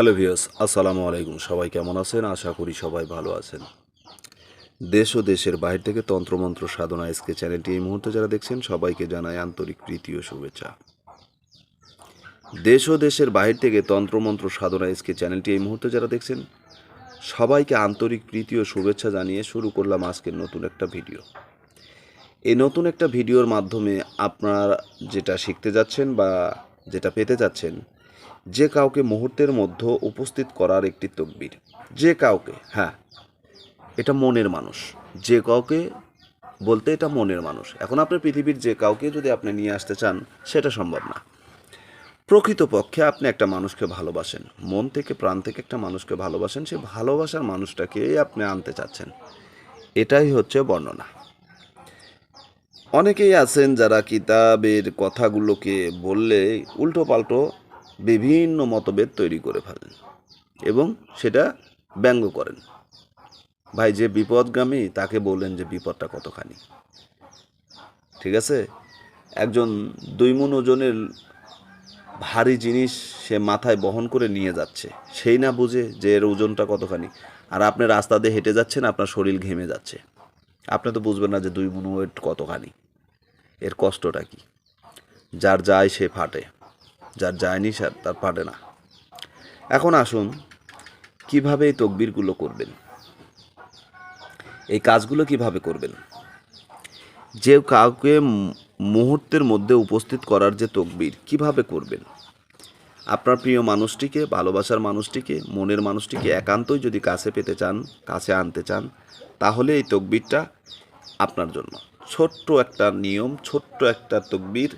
Hello views আসসালামু আলাইকুম। সবাই কেমন আছেন? আশা করি সবাই ভালো আছেন। দেশ ও দেশের বাইরে থেকে তন্ত্রমন্ত্র সাধনা এসকে চ্যানেলটি এই মুহূর্তে যারা দেখছেন, সবাইকে জানাই আন্তরিক প্রীতি ও শুভেচ্ছা। দেশ ও দেশের বাইরে থেকে তন্ত্রমন্ত্র সাধনা এসকে চ্যানেলটি এই মুহূর্তে যারা দেখছেন, সবাইকে আন্তরিক প্রীতি ও শুভেচ্ছা জানিয়ে শুরু করলাম আজকের নতুন একটা ভিডিও। এই নতুন একটা ভিডিওর মাধ্যমে আপনারা যেটা শিখতে যাচ্ছেন বা যেটা পেতে যাচ্ছেন যে কাউকে মুহূর্তের মধ্যে উপস্থিত করার একটি তকবির। যে কাউকে হ্যাঁ এটা মনের মানুষ। যে কাউকে বলতে এটা মনের মানুষ। এখন আপনার পৃথিবীর যে কাউকে যদি আপনি নিয়ে আসতে চান, সেটা সম্ভব না। প্রকৃতপক্ষে আপনি একটা মানুষকে ভালোবাসেন। মন থেকে, প্রাণ থেকে একটা মানুষকে ভালোবাসেন। সে ভালোবাসার মানুষটাকেই আপনি আনতে চাচ্ছেন। এটাই হচ্ছে বর্ণনা। অনেকেই আছেন যারা কিতাবের কথাগুলোকে বললে উল্টো পাল্টো বিভিন্ন মতভেদ তৈরি করে ফেলেন এবং সেটা ব্যঙ্গ করেন। ভাই, যে বিপদগামী, তাকে বললেন যে বিপদটা কতখানি। ঠিক আছে? একজন দুই মন ওজনের ভারী জিনিস সে মাথায় বহন করে নিয়ে যাচ্ছে। সেই না বুঝে যে এর ওজনটা কতখানি। আর আপনি রাস্তা দিয়ে হেঁটে যাচ্ছেন, আপনার শরীর ঘেমে যাচ্ছে। আপনি তো বুঝবেন না যে দুই মন ওয়েট কতখানি। এর কষ্টটা কি? যার যায় সে ফাটে। যার যায়নি তার পারে না। এখন আসুন, কীভাবে এই তকবিরগুলো করবেন? এই কাজগুলো কীভাবে করবেন? যে কাউকে মুহূর্তের মধ্যে উপস্থিত করার যে তকবির, কীভাবে করবেন? আপনার প্রিয় মানুষটিকে, ভালোবাসার মানুষটিকে, মনের মানুষটিকে একান্তই যদি কাছে পেতে চান, কাছে আনতে চান, তাহলে এই তকবিরটা আপনার জন্য। ছোট্ট একটা নিয়ম, ছোট্ট একটা তকবির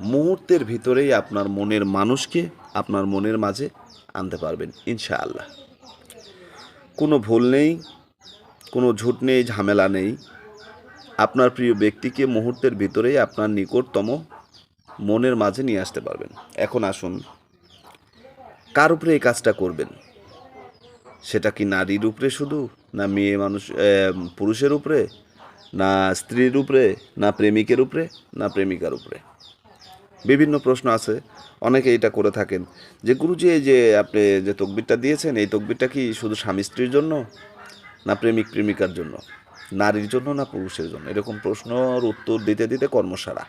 মুহূর্তের ভিতরেই আপনার মনের মানুষকে আপনার মনের মাঝে আনতে পারবেন, ইনশাআল্লাহ। কোনো ভুল নেই, কোনো ঝুট নেই, ঝামেলা নেই। আপনার প্রিয় ব্যক্তিকে মুহূর্তের ভিতরেই আপনার নিকটতম মনের মাঝে নিয়ে আসতে পারবেন। এখন আসুন, কার উপরে এই কাজটা করবেন? সেটা কি নারীর উপরে শুধু, না মেয়ে মানুষ পুরুষের উপরে, না স্ত্রীর উপরে, না প্রেমিকের উপরে, না প্রেমিকার উপরে? বিভিন্ন প্রশ্ন আছে, অনেকে এটা করে থাকেন। যে গুরুজি, এই যে আপনি যে তকবিরটা দিয়েছেন, এই তকবিরটা কি শুধু স্বামী স্ত্রীর জন্য না প্রেমিক প্রেমিকার জন্য? নারীর জন্য না পুরুষের জন্য? এরকম প্রশ্নর উত্তর দিতে দিতে কর্মসারা।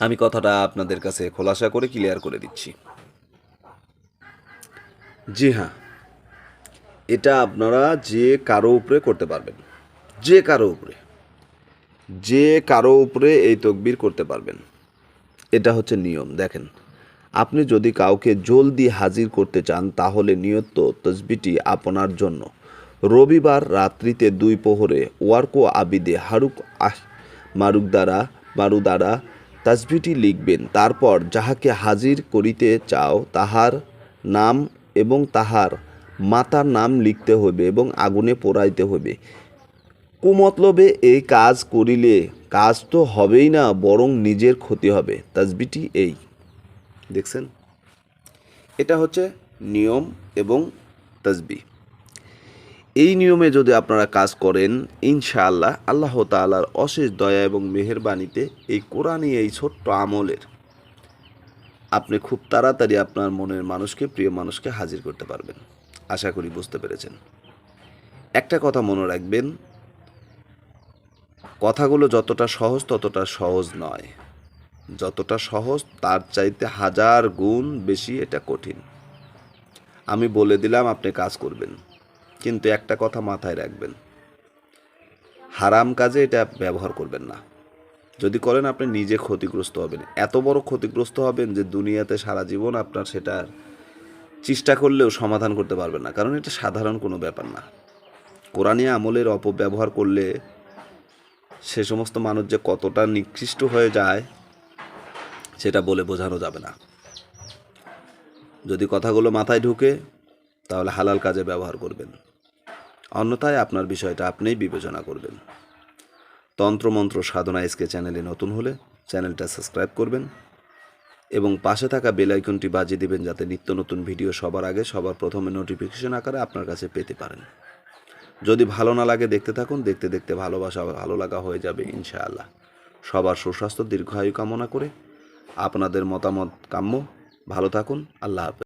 আমি কথাটা আপনাদের কাছে খোলাসা করে ক্লিয়ার করে দিচ্ছি। জি হ্যাঁ এটা আপনারা যে কারও উপরে করতে পারবেন। যে কারও উপরে। যে কারও উপরে এই তকবির করতে পারবেন। এটা হচ্ছে নিয়ম। দেখেন, আপনি যদি কাউকে জলদি হাজির করতে চান, তাহলে নিয়ত তসবিটি আপনার জন্য। রবিবার রাত্রিতে দুই প্রহরে ওয়ার্কো আবিদে হারুক আহ মারুক দ্বারা মারু দ্বারা তাসবিটি লিখবেন। তারপর যাহাকে হাজির করিতে চাও, তাহার নাম এবং তাহার মাতার নাম লিখতে হইবে এবং আগুনে পোড়াইতে হইবে। কুমতলবে এই কাজ করিলে কাজ তো হবেই না, বরং নিজের ক্ষতি হবে। তাজবিটি এই। দেখছেন? এটা হচ্ছে নিয়ম এবং তাজবি। এই নিয়মে যদি আপনারা কাজ করেন, ইনশাআল্লাহ আল্লাহ তাআলার অশেষ দয়া এবং মেহেরবানিতে এই কোরআনই এই ছোট্ট আমলের। আপনি খুব তাড়াতাড়ি আপনার মনের মানুষকে, প্রিয় মানুষকে হাজির করতে পারবেন। আশা করি বুঝতে পেরেছেন। একটা কথা মনে রাখবেন কথাগুলো যতটা সহজ, ততটা সহজ নয়। যতটা সহজ, তার চাইতে হাজার গুণ বেশি এটা কঠিন। আমি বলে দিলাম, আপনি কাজ করবেন। কিন্তু একটা কথা মাথায় রাখবেন। হারাম কাজে এটা ব্যবহার করবেন না। যদি করেন, আপনি নিজে ক্ষতিগ্রস্ত হবেন। এত বড় ক্ষতিগ্রস্ত হবেন যে দুনিয়াতে সারা জীবন আপনার সেটার চেষ্টা করলেও সমাধান করতে পারবেন না। কারণ এটা সাধারণ কোনো ব্যাপার না। কোরআনী আমলের অপব্যবহার করলে সে সমস্ত মানুষ যে কতটা নিকৃষ্ট হয়ে যায়, সেটা বলে বোঝানো যাবে না। যদি কথাগুলো মাথায় ঢুকে, তাহলে হালাল কাজে ব্যবহার করবেন। অন্যথায় আপনার বিষয়টা আপনিই বিবেচনা করবেন। তন্ত্রমন্ত্র সাধনা এসকে চ্যানেলে নতুন হলে চ্যানেলটা সাবস্ক্রাইব করবেন এবং পাশে থাকা বেল আইকনটি বাজিয়ে দিবেন যাতে নিত্য নতুন ভিডিও সবার আগে সবার প্রথমে নোটিফিকেশন আকারে আপনার কাছে পেতে পারেন। যদি ভালো না লাগে দেখতে থাকুন, দেখতে দেখতে ভালোবাসা ভালো লাগা হয়ে যাবে ইনশাআল্লাহ। সবার সুস্বাস্থ্য, দীর্ঘায়ু কামনা করে আপনাদের মতামত কাম্য। ভালো থাকুন, আল্লাহ হাফেজ।